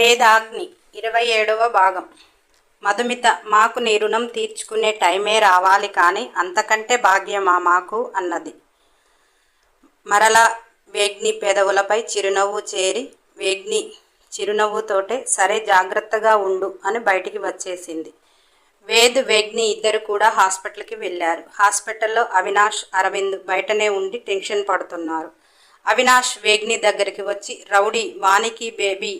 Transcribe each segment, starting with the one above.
వేదాగ్ని ఇరవై ఏడవ భాగం. మధుమిత మాకు నీ రుణం తీర్చుకునే టైమే రావాలి కానీ అంతకంటే భాగ్యమా మాకు? అన్నది. మరలా వేగ్ని పెదవులపై చిరునవ్వు చేరి వేగ్ని చిరునవ్వుతోటే సరే జాగ్రత్తగా ఉండు అని బయటికి వచ్చేసింది. వేద్ వేగ్ని ఇద్దరు కూడా హాస్పిటల్కి వెళ్ళారు. హాస్పిటల్లో అవినాష్ అరవింద్ బయటనే ఉండి టెన్షన్ పడుతున్నారు. అవినాష్ వేగ్ని దగ్గరికి వచ్చి రౌడీ వానికి బేబీ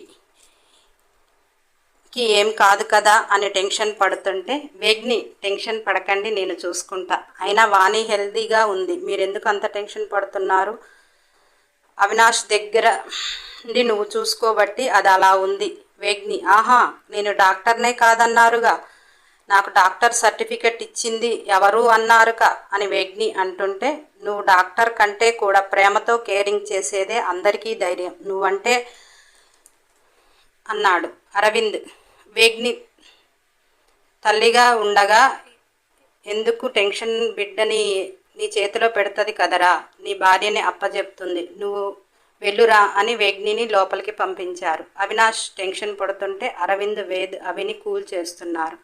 కి ఏం కాదు కదా అని టెన్షన్ పడుతుంటే వేగ్ని టెన్షన్ పడకండి నేను చూసుకుంటా. అయినా వాణి హెల్దీగా ఉంది. మీరెందుకు అంత టెన్షన్ పడుతున్నారు? అవినాష్ దగ్గర నుండి నువ్వు చూసుకోబట్టి అది అలా ఉంది. వేగ్ని ఆహా నేను డాక్టర్నే కాదన్నారుగా. నాకు డాక్టర్ సర్టిఫికెట్ ఇచ్చింది ఎవరు అన్నారుక అని వేగ్ని అంటుంటే నువ్వు డాక్టర్ కంటే కూడా ప్రేమతో కేరింగ్ చేసేదే అందరికీ ధైర్యం. నువ్వంటే అన్నాడు అరవింద్. వేగ్ని తల్లిగా ఉండగా ఎందుకు టెన్షన్ బిడ్డని నీ చేతిలో పెడుతుంది కదరా? నీ భార్యని అప్పజెప్తుంది. నువ్వు వెళ్ళురా అని వేగ్నిని లోపలికి పంపించారు. అవినాష్ టెన్షన్ పడుతుంటే అరవింద్ వేద్ అవిని కూల్ చేస్తున్నారు.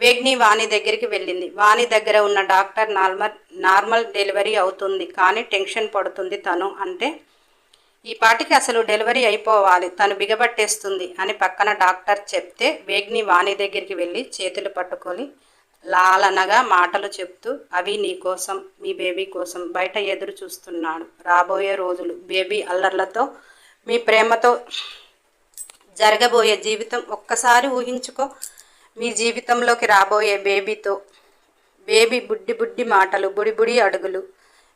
వేగ్ని వాణి దగ్గరికి వెళ్ళింది. వాణి దగ్గర ఉన్న డాక్టర్ నార్మల్ నార్మల్ డెలివరీ అవుతుంది కానీ టెన్షన్ పడుతుంది తను అంటే ఈ పాటికి అసలు డెలివరీ అయిపోవాలి తను బిగబట్టేస్తుంది అని పక్కన డాక్టర్ చెప్తే వేగ్ని వాణి దగ్గరికి వెళ్ళి చేతులు పట్టుకొని లాలనగా మాటలు చెప్తూ అవి నీ కోసం మీ బేబీ కోసం బయట ఎదురు చూస్తున్నాడు. రాబోయే రోజులు బేబీ అల్లర్లతో మీ ప్రేమతో జరగబోయే జీవితం ఒక్కసారి ఊహించుకో. మీ జీవితంలోకి రాబోయే బేబీతో బేబీ బుడ్డి బుడ్డి మాటలు బుడి బుడి అడుగులు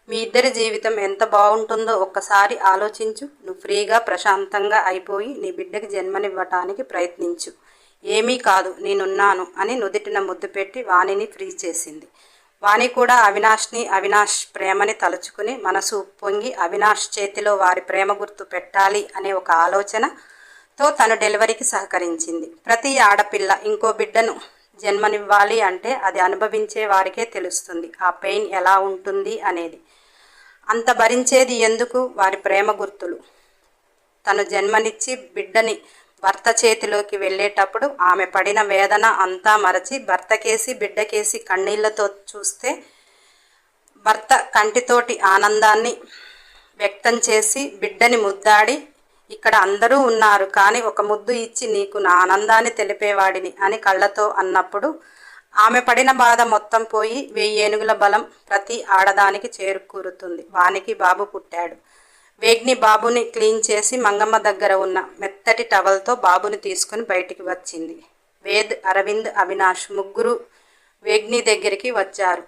మీ ఇద్దరి జీవితం ఎంత బాగుంటుందో ఒక్కసారి ఆలోచించు. నువ్వు ఫ్రీగా ప్రశాంతంగా అయిపోయి నీ బిడ్డకి జన్మనివ్వటానికి ప్రయత్నించు. ఏమీ కాదు నేనున్నాను అని నుదిటిన ముద్దు పెట్టి వాణిని ఫ్రీ చేసింది. వాణి కూడా అవినాష్ని అవినాష్ ప్రేమని తలుచుకుని మనసు పొంగి అవినాష్ చేతిలో వారి ప్రేమ గుర్తు పెట్టాలి అనే ఒక ఆలోచనతో తను డెలివరీకి సహకరించింది. ప్రతి ఆడపిల్ల ఇంకో బిడ్డను జన్మనివ్వాలి అంటే అది అనుభవించే వారికే తెలుస్తుంది ఆ పెయిన్ ఎలా ఉంటుంది అనేది. అంత భరించేది ఎందుకు? వారి ప్రేమ గుర్తులు. తను జన్మనిచ్చి బిడ్డని భర్త చేతిలోకి వెళ్ళేటప్పుడు ఆమె పడిన వేదన అంతా మరచి భర్తకేసి బిడ్డకేసి కన్నీళ్ళతో చూస్తే భర్త కంటితోటి ఆనందాన్ని వ్యక్తం చేసి బిడ్డని ముద్దాడి ఇక్కడ అందరూ ఉన్నారు కానీ ఒక ముద్దు ఇచ్చి నీకు నా ఆనందాన్ని తెలిపేవాడిని అని కళ్ళతో అన్నప్పుడు ఆమె పడిన బాధ మొత్తం పోయి వెయ్యి ఏనుగుల బలం ప్రతి ఆడదానికి చేరుకూరుతుంది. వానికి బాబు పుట్టాడు. వేగ్ని బాబుని క్లీన్ చేసి మంగమ్మ దగ్గర ఉన్న మెత్తటి టవల్తో బాబుని తీసుకుని బయటికి వచ్చింది. వేద్ అరవింద్ అవినాష్ ముగ్గురు వేగ్ని దగ్గరికి వచ్చారు.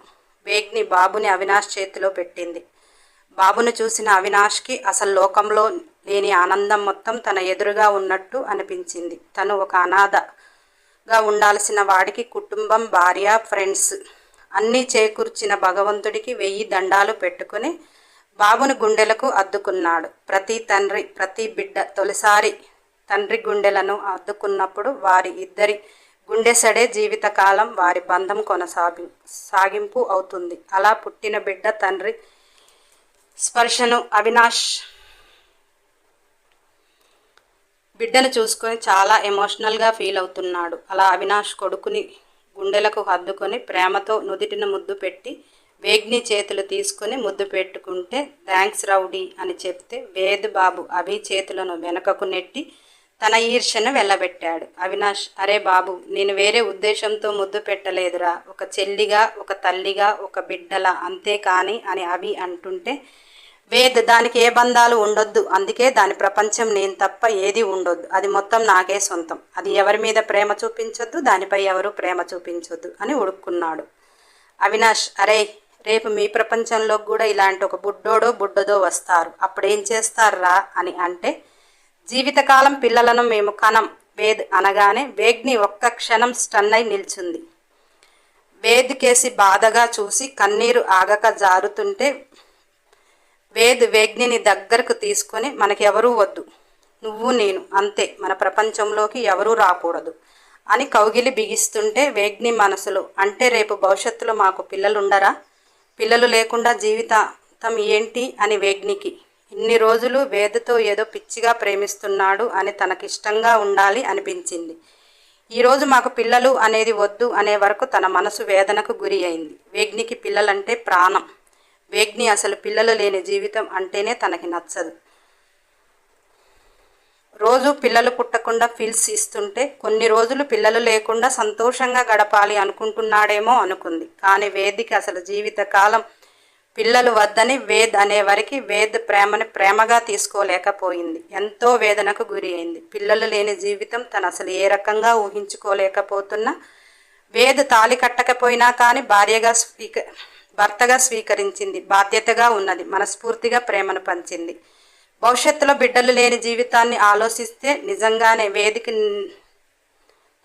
వేగ్ని బాబుని అవినాష్ చేతిలో పెట్టింది. బాబును చూసిన అవినాష్కి అసలు లోకంలో లేని ఆనందం మొత్తం తన ఎదురుగా ఉన్నట్టు అనిపించింది. తను ఒక అనాథ అనాథగా ఉండాల్సిన వాడికి కుటుంబం భార్య ఫ్రెండ్స్ అన్నీ చేకూర్చిన భగవంతుడికి వెయ్యి దండాలు పెట్టుకుని బాబుని గుండెలకు అద్దుకున్నాడు. ప్రతి తండ్రి ప్రతి బిడ్డ తొలిసారి తండ్రి గుండెలను అద్దుకున్నప్పుడు వారి ఇద్దరి గుండెసడే జీవితకాలం వారి బంధం కొనసాగి సాగింపు అవుతుంది. అలా పుట్టిన బిడ్డ తండ్రి స్పర్శను అవినాష్ బిడ్డను చూసుకొని చాలా ఎమోషనల్గా ఫీల్ అవుతున్నాడు. అలా అవినాష్ కొడుకుని గుండెలకు హద్దుకొని ప్రేమతో నుదిటిన ముద్దు పెట్టి వేగ్ని చేతులు తీసుకుని ముద్దు పెట్టుకుంటే థ్యాంక్స్ రౌడీ అని చెప్తే వేద్ బాబు అభి చేతులను వెనకకు నెట్టి తన ఈర్షను వెళ్ళబెట్టాడు అవినాష్ అరే బాబు నేను వేరే ఉద్దేశంతో ముద్దు పెట్టలేదురా. ఒక చెల్లిగా ఒక తల్లిగా ఒక బిడ్డలా అంతే కానీ అని అభి అంటుంటే వేద్ దానికి ఏ బంధాలు ఉండొద్దు. అందుకే దాని ప్రపంచం నేను తప్ప ఏది ఉండొద్దు. అది మొత్తం నాకే సొంతం. అది ఎవరి మీద ప్రేమ చూపించొద్దు దానిపై ఎవరు ప్రేమ చూపించొద్దు అని ఉడుక్కున్నాడు. అవినాష్ అరే రేపు మీ ప్రపంచంలో కూడా ఇలాంటి ఒక బుడ్డోడో బుడ్డదో వస్తారు. అప్పుడేం చేస్తారా అని అంటే జీవితకాలం పిల్లలను మేము కనం వేద్ అనగానే వేగ్ని ఒక్క క్షణం స్టన్ అయి నిల్చుంది. వేద్ కేసి బాధగా చూసి కన్నీరు ఆగక జారుతుంటే వేద్ వేగ్నిని దగ్గరకు తీసుకొని మనకి ఎవరూ వద్దు. నువ్వు నేను అంతే. మన ప్రపంచంలోకి ఎవరూ రాకూడదు. అని కౌగిలి బిగిస్తుంటే వేగ్ని మనసులో అంటే రేపు భవిష్యత్తులో మాకు పిల్లలుండరా? పిల్లలు లేకుండా జీవితం ఏంటి? అని వేగ్నికి ఇన్ని రోజులు వేదతో ఏదో పిచ్చిగా ప్రేమిస్తున్నాడు అని తనకిష్టంగా ఉండాలి అనిపించింది. ఈరోజు మాకు పిల్లలు అనేది వద్దు అనే వరకు తన మనసు వేదనకు గురి అయింది. వేగ్నికి పిల్లలంటే ప్రాణం. వేగ్ని అసలు పిల్లలు లేని జీవితం అంటేనే తనకి నచ్చదు. రోజు పిల్లలు పుట్టకుండా ఫీల్స్ ఇస్తుంటే కొన్ని రోజులు పిల్లలు లేకుండా సంతోషంగా గడపాలి అనుకుంటున్నాడేమో అనుకుంది. కానీ వేదికి అసలు జీవితకాలం పిల్లలు వద్దని వేద్ అనే వరకు వేద్ ప్రేమని ప్రేమగా తీసుకోలేకపోయింది. ఎంతో వేదనకు గురి అయింది. పిల్లలు లేని జీవితం తను అసలు ఏ రకంగా ఊహించుకోలేకపోతున్నా వేద్ తాలి కట్టకపోయినా కానీ భార్యగా స్వీక భర్తగా స్వీకరించింది బాధ్యతగా ఉన్నది మనస్ఫూర్తిగా ప్రేమను పంచింది. భవిష్యత్తులో బిడ్డలు లేని జీవితాన్ని ఆలోచిస్తే నిజంగానే వేదిక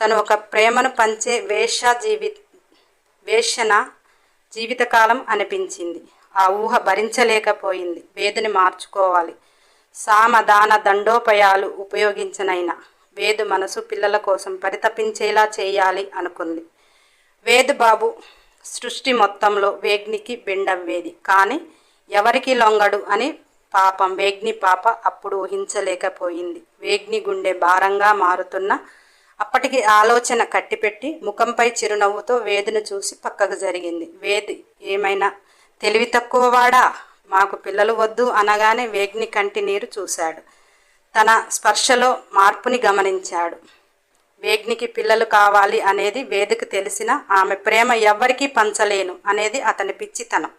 తను ఒక ప్రేమను పంచే వేష జీవి వేషన జీవితకాలం అనిపించింది. ఆ ఊహ భరించలేకపోయింది. వేదిని మార్చుకోవాలి. సామదాన దండోపయాలు ఉపయోగించనైనా వేదు మనసు పిల్లల కోసం పరితపించేలా చేయాలి అనుకుంది. వేదు బాబు సృష్టి మొత్తంలో వేగ్నికి బెండవ్వేది కానీ ఎవరికి లొంగడు అని పాపం వేగ్ని పాప అప్పుడు ఊహించలేకపోయింది. వేగ్ని గుండె భారంగా మారుతున్న అప్పటికి ఆలోచన కట్టిపెట్టి ముఖంపై చిరునవ్వుతో వేదిని చూసి పక్కకు జరిగింది. వేది ఏమైనా తెలివి తక్కువవాడా? మాకు పిల్లలు వద్దు అనగానే వేగ్ని కంటి నీరు చూశాడు. తన స్పర్శలో మార్పుని గమనించాడు. వేగ్నికి పిల్లలు కావాలి అనేది వేదికి తెలిసిన ఆమె ప్రేమ ఎవ్వరికీ పంచలేను అనేది అతని పిచ్చితనం.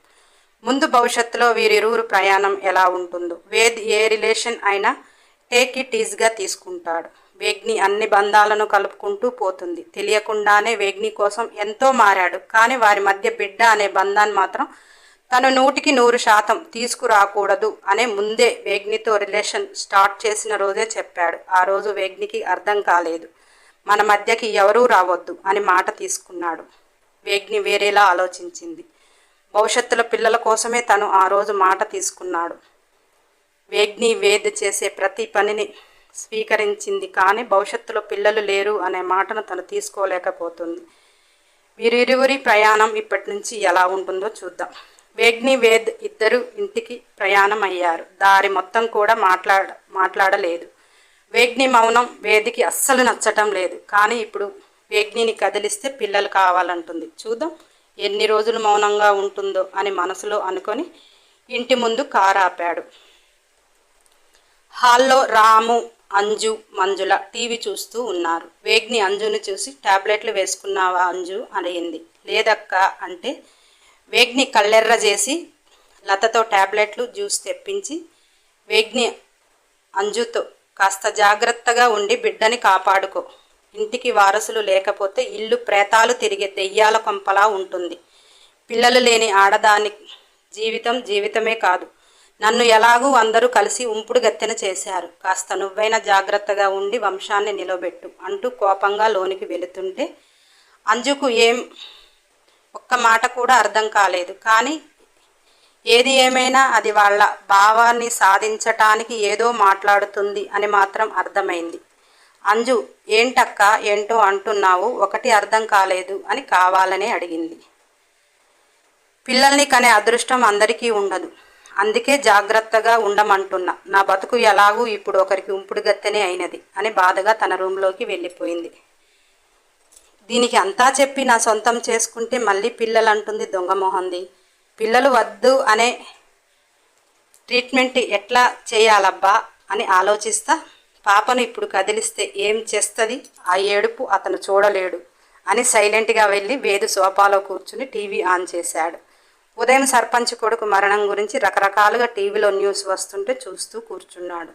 ముందు భవిష్యత్తులో వీరిరువురు ప్రయాణం ఎలా ఉంటుందో వేద్ ఏ రిలేషన్ అయినా టేక్ ఇట్ ఈజ్గా తీసుకుంటాడు. వేగ్ని అన్ని బంధాలను కలుపుకుంటూ పోతుంది. తెలియకుండానే వేగ్ని కోసం ఎంతో మారాడు. కానీ వారి మధ్య బిడ్డ అనే బంధాన్ని మాత్రం తను నూటికి నూరు శాతం తీసుకురాకూడదు అనే ముందే వేగ్నితో రిలేషన్ స్టార్ట్ చేసిన రోజే చెప్పాడు. ఆ రోజు వేగ్నికి అర్థం కాలేదు. మన మధ్యకి ఎవరూ రావద్దు అని మాట తీసుకున్నాడు. వేగ్ని వేరేలా ఆలోచించింది. భవిష్యత్తులో పిల్లల కోసమే తను ఆ రోజు మాట తీసుకున్నాడు. వేగ్ని వేద్ చేసే ప్రతి పనిని స్వీకరించింది కానీ భవిష్యత్తులో పిల్లలు లేరు అనే మాటను తను తీసుకోలేకపోతుంది. వీరిరువురి ప్రయాణం ఇప్పటి నుంచి ఎలా ఉంటుందో చూద్దాం. వేగ్ని వేద్ ఇద్దరు ఇంటికి ప్రయాణం అయ్యారు దారి మొత్తం కూడా మాట్లాడ మాట్లాడలేదు. వేగ్ని మౌనం వేదికి అస్సలు నచ్చటం లేదు. కానీ ఇప్పుడు వేగ్నిని కదిలిస్తే పిల్లలు కావాలంటుంది. చూద్దాం ఎన్ని రోజులు మౌనంగా ఉంటుందో అని మనసులో అనుకొని ఇంటి ముందు కారు ఆపాడు. హాల్లో రాము అంజు మంజుల టీవీ చూస్తూ ఉన్నారు. వేగ్ని అంజుని చూసి టాబ్లెట్లు వేసుకున్నావా అంజు? అడిగింది. లేదక్క అంటే వేగ్ని కళ్ళెర్ర చేసి లతతో టాబ్లెట్లు జ్యూస్ తెప్పించి వేగ్ని అంజుతో కాస్త జాగ్రత్తగా ఉండి బిడ్డని కాపాడుకో. ఇంటికి వారసులు లేకపోతే ఇల్లు ప్రేతాలు తిరిగే దెయ్యాల కొంపలా ఉంటుంది. పిల్లలు లేని ఆడదాని జీవితం జీవితమే కాదు. నన్ను ఎలాగూ అందరూ కలిసి ఉంపుడు గత్తెన చేశారు. కాస్త నువ్వైనా జాగ్రత్తగా ఉండి వంశాన్ని నిలబెట్టు అంటూ కోపంగా లోనికి వెళుతుంటే అంజుకు ఏం ఒక్క మాట కూడా అర్థం కాలేదు. కానీ ఏది ఏమైనా అది వాళ్ళ భావాన్ని సాధించటానికి ఏదో మాట్లాడుతుంది అని మాత్రం అర్థమైంది. అంజు ఏంటక్క ఏంటో అంటున్నావు ఒకటి అర్థం కాలేదు అని కావాలనే అడిగింది. పిల్లల్ని కనే అదృష్టం అందరికీ ఉండదు. అందుకే జాగ్రత్తగా ఉండమంటున్నా. నా బతుకు ఎలాగూ ఇప్పుడు ఒకరికి ఉంపుడు గత్తెనే అయినది అని బాధగా తన రూంలోకి వెళ్ళిపోయింది. దీనికి అంతా చెప్పి నా సొంతం చేసుకుంటే మళ్ళీ పిల్లలు అంటుంది దొంగ మొహంది. పిల్లలు వద్దు అనే ట్రీట్మెంట్ ఎట్లా చేయాలబ్బా అని ఆలోచిస్తా. పాపను ఇప్పుడు కదిలిస్తే ఏం చేస్తుంది? ఆ ఏడుపు అతను చూడలేడు అని సైలెంట్గా వెళ్ళి వేదు సోఫాలో కూర్చుని టీవీ ఆన్ చేశాడు. ఉదయం సర్పంచ్ కొడుకు మరణం గురించి రకరకాలుగా టీవీలో న్యూస్ వస్తుంటే చూస్తూ కూర్చున్నాడు.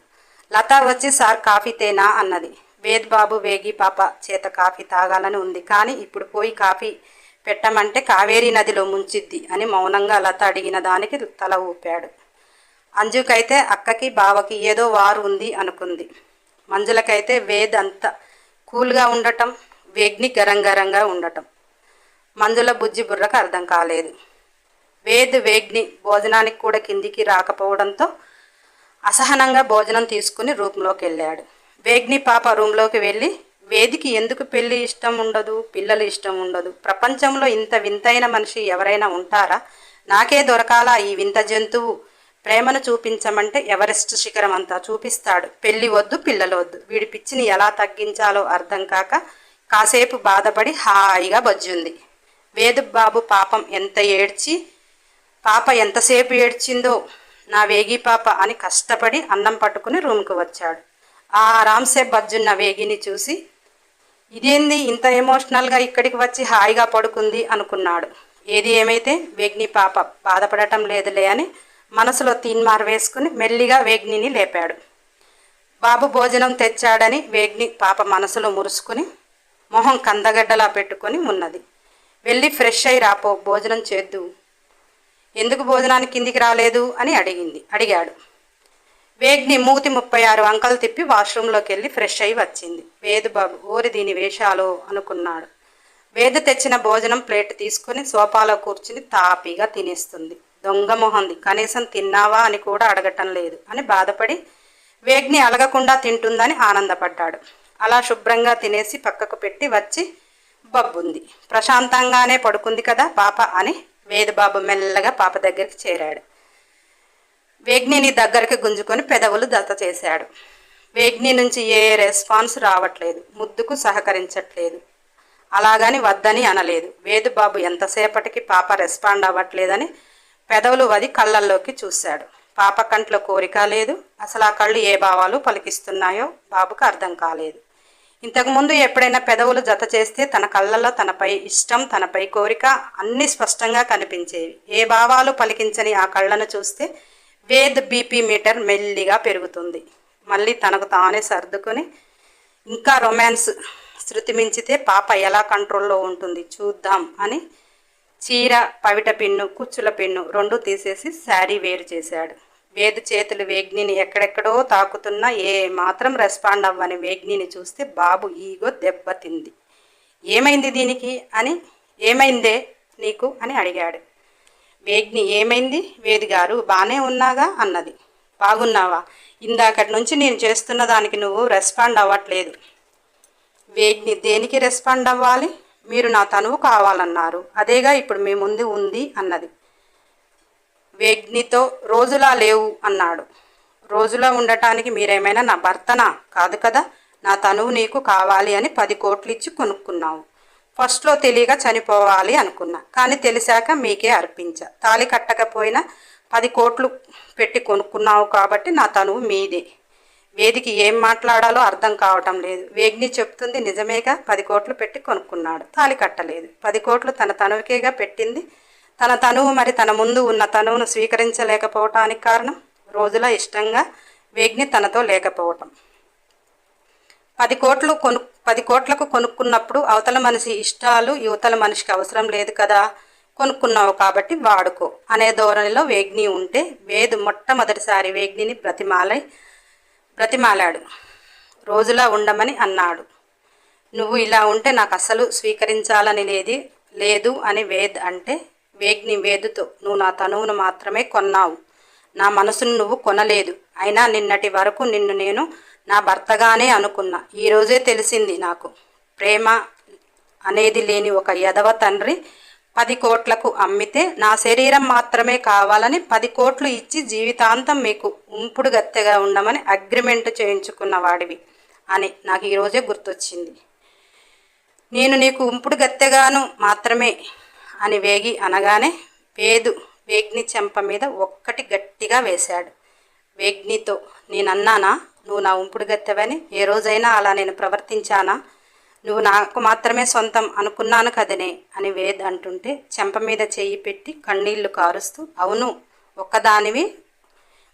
లత వచ్చి సార్ కాఫీ తేనా? అన్నది. వేద్ బాబు వేగి పాప చేత కాఫీ తాగాలని ఉంది. కానీ ఇప్పుడు పోయి కాఫీ పెట్టమంటే కావేరీ నదిలో ముంచిద్ది అని మౌనంగా లత అడిగిన దానికి తల ఊపాడు. అంజుకైతే అక్కకి బావకి ఏదో వారు ఉంది అనుకుంది. మంజులకైతే వేద్ అంత కూల్గా ఉండటం వేగ్ని గరంగరంగా ఉండటం. మంజుల బుజ్జి బుర్రకు అర్థం కాలేదు. వేద్ వేగ్ని భోజనానికి కూడా కిందికి రాకపోవడంతో అసహనంగా భోజనం తీసుకుని రూమ్లోకి వెళ్ళాడు వేగ్ని పాప రూమ్లోకి వెళ్ళి వేదికి ఎందుకు పెళ్ళి ఇష్టం ఉండదు పిల్లలు ఇష్టం ఉండదు? ప్రపంచంలో ఇంత వింతైన మనిషి ఎవరైనా ఉంటారా? నాకే దొరకాలా ఈ వింత జంతువు? ప్రేమను చూపించమంటే ఎవరెస్ట్ శిఖరం అంతా చూపిస్తాడు. పెళ్ళి వద్దు పిల్లలు వద్దు. వీడి పిచ్చిని ఎలా తగ్గించాలో అర్థం కాక కాసేపు బాధపడి హాయిగా బజ్జుంది. వేదు బాబు పాపం ఎంత ఏడ్చి పాప ఎంతసేపు ఏడ్చిందో నా వేగి పాప అని కష్టపడి అన్నం పట్టుకుని రూమ్కి వచ్చాడు. ఆ ఆరాంసే బజ్జున్న వేగిని చూసి ఇదేంది? ఇంత ఎమోషనల్గా ఇక్కడికి వచ్చి హాయిగా పడుకుంది అనుకున్నాడు. ఏది ఏమైతే వేగ్ని పాప బాధపడటం లేదులే అని మనసులో తీన్మార్ వేసుకుని మెల్లిగా వేగ్నిని లేపాడు. బాబు భోజనం తెచ్చాడని వేగ్ని పాప మనసులో మురుసుకుని మొహం కందగడ్డలా పెట్టుకొని ఉన్నది. వెళ్ళి ఫ్రెష్ అయి రాపో భోజనం చేద్దు. ఎందుకు భోజనానికి కిందికి రాలేదు అని అడిగింది అడిగాడు. వేగ్ని మూతి ముప్పై ఆరు అంకలు తిప్పి వాష్రూంలోకి వెళ్ళి ఫ్రెష్ అయి వచ్చింది. వేదు బాబు ఊరి దీని వేషాలు అనుకున్నాడు. వేద తెచ్చిన భోజనం ప్లేట్ తీసుకుని సోఫాలో కూర్చుని తాపీగా తినేస్తుంది. దొంగ మొహంది. కనీసం తిన్నావా అని కూడా అడగటం లేదు అని బాధపడి వేగ్ని అలగకుండా తింటుందని ఆనందపడ్డాడు. అలా శుభ్రంగా తినేసి పక్కకు పెట్టి వచ్చి బబ్బుంది. ప్రశాంతంగానే పడుకుంది కదా పాప అని వేదబాబు మెల్లగా పాప దగ్గరికి చేరాడు. వేగ్నిని దగ్గరికి గుంజుకొని పెదవులు దత చేశాడు. వేగ్ని నుంచి ఏ రెస్పాన్స్ రావట్లేదు. ముద్దుకు సహకరించట్లేదు. అలాగని వద్దని అనలేదు. వేదుబాబు ఎంతసేపటికి పాప రెస్పాండ్ అవ్వట్లేదని పెదవులు వది కళ్ళల్లోకి చూశాడు. పాప కంట్లో కోరిక లేదు. అసలు ఆ కళ్ళు ఏ భావాలు పలికిస్తున్నాయో బాబుకు అర్థం కాలేదు. ఇంతకుముందు ఎప్పుడైనా పెదవులు జత చేస్తే తన కళ్ళల్లో తనపై ఇష్టం తనపై కోరిక అన్ని స్పష్టంగా కనిపించేవి. ఏ భావాలు పలికించని ఆ కళ్ళను చూస్తే వేద్ బీపీ మీటర్ మెల్లిగా పెరుగుతుంది. మళ్ళీ తనకు తానే సర్దుకొని ఇంకా రొమాన్స్ శృతి మించితే పాప ఎలా కంట్రోల్లో ఉంటుంది చూద్దాం అని చీర పవిట పిన్ను కుచ్చుల పిన్ను రెండు తీసేసి శారీ వేరు చేశాడు. వేదు చేతులు వేగ్నిని ఎక్కడెక్కడో తాకుతున్నా ఏ మాత్రం రెస్పాండ్ అవ్వని వేగ్నిని చూస్తే బాబు ఈగో దెబ్బతింది. ఏమైంది దీనికి అని ఏమైందే నీకు అని అడిగాడు. వేగ్ని ఏమైంది? వేది గారు బాగానే ఉన్నాగా? అన్నది. బాగున్నావా? ఇందాకటి నుంచి నేను చేస్తున్న దానికి నువ్వు రెస్పాండ్ అవ్వట్లేదు. వేగ్ని దేనికి రెస్పాండ్ అవ్వాలి? మీరు నా తనువు కావాలన్నారు. అదేగా ఇప్పుడు మీ ముందు ఉంది అన్నది. వేగ్నితో రోజులా లేవు అన్నాడు. రోజులా ఉండటానికి మీరేమైనా నా భర్తనా? కాదు కదా? నా తనువు నీకు కావాలి అని పది కోట్లు ఇచ్చి కొనుక్కున్నావు. ఫస్ట్లో తెలియక చనిపోవాలి అనుకున్నా. కానీ తెలిసాక మీకే అర్పించా. తాళి కట్టకపోయినా పది కోట్లు పెట్టి కొనుక్కున్నావు కాబట్టి నా తనువు మీదే. వేదికి ఏం మాట్లాడాలో అర్థం కావటం లేదు. వేగ్ని చెప్తుంది నిజమేగా? పది కోట్లు పెట్టి కొనుక్కున్నాడు. తాళి కట్టలేదు. పది కోట్లు తన తనువుకేగా పెట్టింది. తన తనువు మరి తన ముందు ఉన్న తనువును స్వీకరించలేకపోవటానికి కారణం రోజుల ఇష్టంగా వేగ్ని తనతో లేకపోవటం. పది కోట్లు కొను పది కోట్లకు కొనుక్కున్నప్పుడు అవతల మనిషి ఇష్టాలు యువతల మనిషికి అవసరం లేదు కదా కొనుక్కున్నావు కాబట్టి వాడుకో అనే ధోరణిలో వేగ్ని ఉంటే వేదు మొట్టమొదటిసారి వేగ్నిని బ్రతిమాలై బ్రతిమాలాడు. రోజులా ఉండమని అన్నాడు. నువ్వు ఇలా ఉంటే నాకు అసలు స్వీకరించాలని లేది లేదు అని వేద్ అంటే వేగ్ని వేదుతో నువ్వు నా తనువును మాత్రమే కొన్నావు. నా మనసును నువ్వు కొనలేదు. అయినా నిన్నటి వరకు నిన్ను నేను నా భర్తగానే అనుకున్నా. ఈరోజే తెలిసింది నాకు. ప్రేమ అనేది లేని ఒక యదవ తండ్రి పది కోట్లకు అమ్మితే నా శరీరం మాత్రమే కావాలని పది కోట్లు ఇచ్చి జీవితాంతం మీకు ఉంపుడు గత్తెగా ఉండమని అగ్రిమెంట్ చేయించుకున్న వాడివి అని నాకు ఈరోజే గుర్తొచ్చింది. నేను నీకు ఉంపుడు గత్తెగాను మాత్రమే అని వేగి అనగానే వేదు వేగ్ని చెంప మీద ఒక్కటి గట్టిగా వేశాడు. వేగ్నితో నేనన్నానా? నువ్వు నా ఉంపుడు గత్తెవని ఏ రోజైనా అలా నేను ప్రవర్తించానా? నువ్వు నాకు మాత్రమే సొంతం అనుకున్నాను కదనే అని వేద్ అంటుంటే చెంప మీద చేయి పెట్టి కన్నీళ్ళు కారుస్తూ అవును ఒక్కదానివి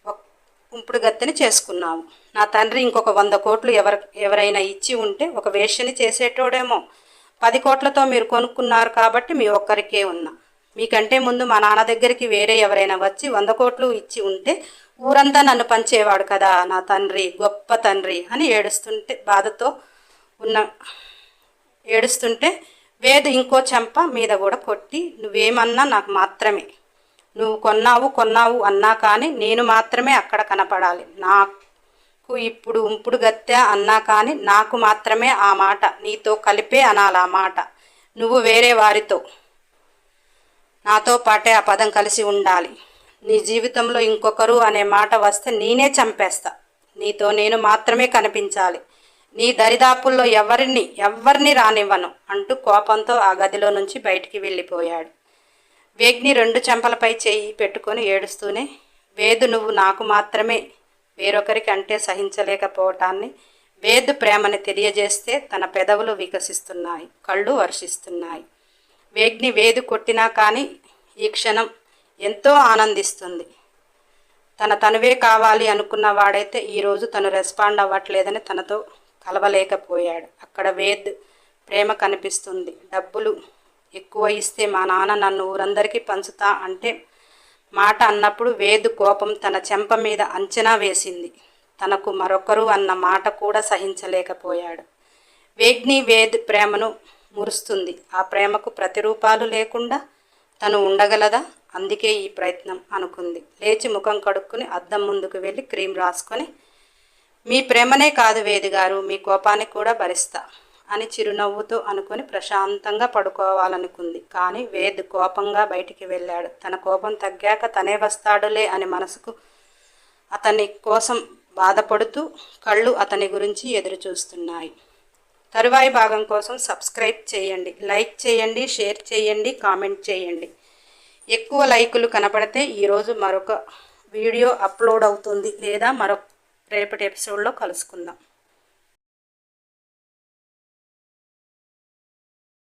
ఒక్- ఉంపుడు గత్తెని చేసుకున్నావు. నా తండ్రి ఇంకొక వంద కోట్లు ఎవరు ఎవరైనా ఇచ్చి ఉంటే ఒక వేష్యని చేసేటోడేమో. పది కోట్లతో మీరు కొనుక్కున్నారు కాబట్టి మీ ఒక్కరికే ఉన్నా. మీకంటే ముందు మా నాన్న దగ్గరికి వేరే ఎవరైనా వచ్చి వంద కోట్లు ఇచ్చి ఉంటే ఊరంతా నన్ను పంచేవాడు కదా నా తండ్రి గొప్ప తండ్రి అని ఏడుస్తుంటే బాధతో ఉన్న ఏడుస్తుంటే వేదు ఇంకో చెంప మీద కూడా కొట్టి నువ్వేమన్నా నాకు మాత్రమే. నువ్వు కొన్నావు కొన్నావు అన్నా కానీ నేను మాత్రమే అక్కడ కనపడాలి. నాకు ఇప్పుడు ఉంపుడు గత్తె అన్నా కానీ నాకు మాత్రమే ఆ మాట. నీతో కలిపే అనాలి ఆ మాట. నువ్వు వేరే వారితో నాతో పాటే ఆ పదం కలిసి ఉండాలి. నీ జీవితంలో ఇంకొకరు అనే మాట వస్తే నేనే చంపేస్తా. నీతో నేను మాత్రమే కనిపించాలి. నీ దరిదాపుల్లో ఎవరిని ఎవరిని రానివ్వను అంటూ కోపంతో ఆ గదిలో నుంచి బయటికి వెళ్ళిపోయాడు. వేగ్ని రెండు చెంపలపై చేయి పెట్టుకొని ఏడుస్తూనే వేదు నువ్వు నాకు మాత్రమే. వేరొకరికి అంటే సహించలేకపోవటాన్ని వేదు ప్రేమని తెలియజేస్తే తన పెదవులు వికసిస్తున్నాయి కళ్ళు వర్షిస్తున్నాయి వేగ్ని వేది కొట్టినా కానీ ఈ క్షణం ఎంతో ఆనందిస్తుంది. తన తనువే కావాలి అనుకున్న వాడైతే ఈరోజు తను రెస్పాండ్ అవ్వట్లేదని తనతో కలవలేకపోయాడు. అక్కడ వేద్ ప్రేమ కనిపిస్తుంది. డబ్బులు ఎక్కువ ఇస్తే మా నాన్న నన్ను ఊరందరికీ పంచుతా అంటే మాట అన్నప్పుడు వేద్ కోపం తన చెంప మీద అంచనా వేసింది. తనకు మరొకరు అన్న మాట కూడా సహించలేకపోయాడు. వేగ్ని వేద్ ప్రేమను మురుస్తుంది. ఆ ప్రేమకు ప్రతిరూపాలు లేకుండా తను ఉండగలదా? అందుకే ఈ ప్రయత్నం అనుకుంది. లేచి ముఖం కడుక్కుని అద్దం ముందుకు వెళ్ళి క్రీమ్ రాసుకొని మీ ప్రేమనే కాదు వేది గారు మీ కోపాన్ని కూడా భరిస్తా అని చిరునవ్వుతో అనుకుని ప్రశాంతంగా పడుకోవాలనుకుంది. కానీ వేద్ కోపంగా బయటికి వెళ్ళాడు. తన కోపం తగ్గాక తనే వస్తాడులే అని మనసుకు అతని కోసం బాధపడుతూ కళ్ళు అతని గురించి ఎదురు చూస్తున్నాయి తరువాయి భాగం కోసం సబ్స్క్రైబ్ చేయండి. లైక్ చేయండి షేర్ చేయండి కామెంట్ చేయండి. ఎక్కువ లైకులు కనపడితే ఈరోజు మరొక వీడియో అప్లోడ్ అవుతుంది లేదా మరొక రేపటి ఎపిసోడ్లో కలుసుకుందాం.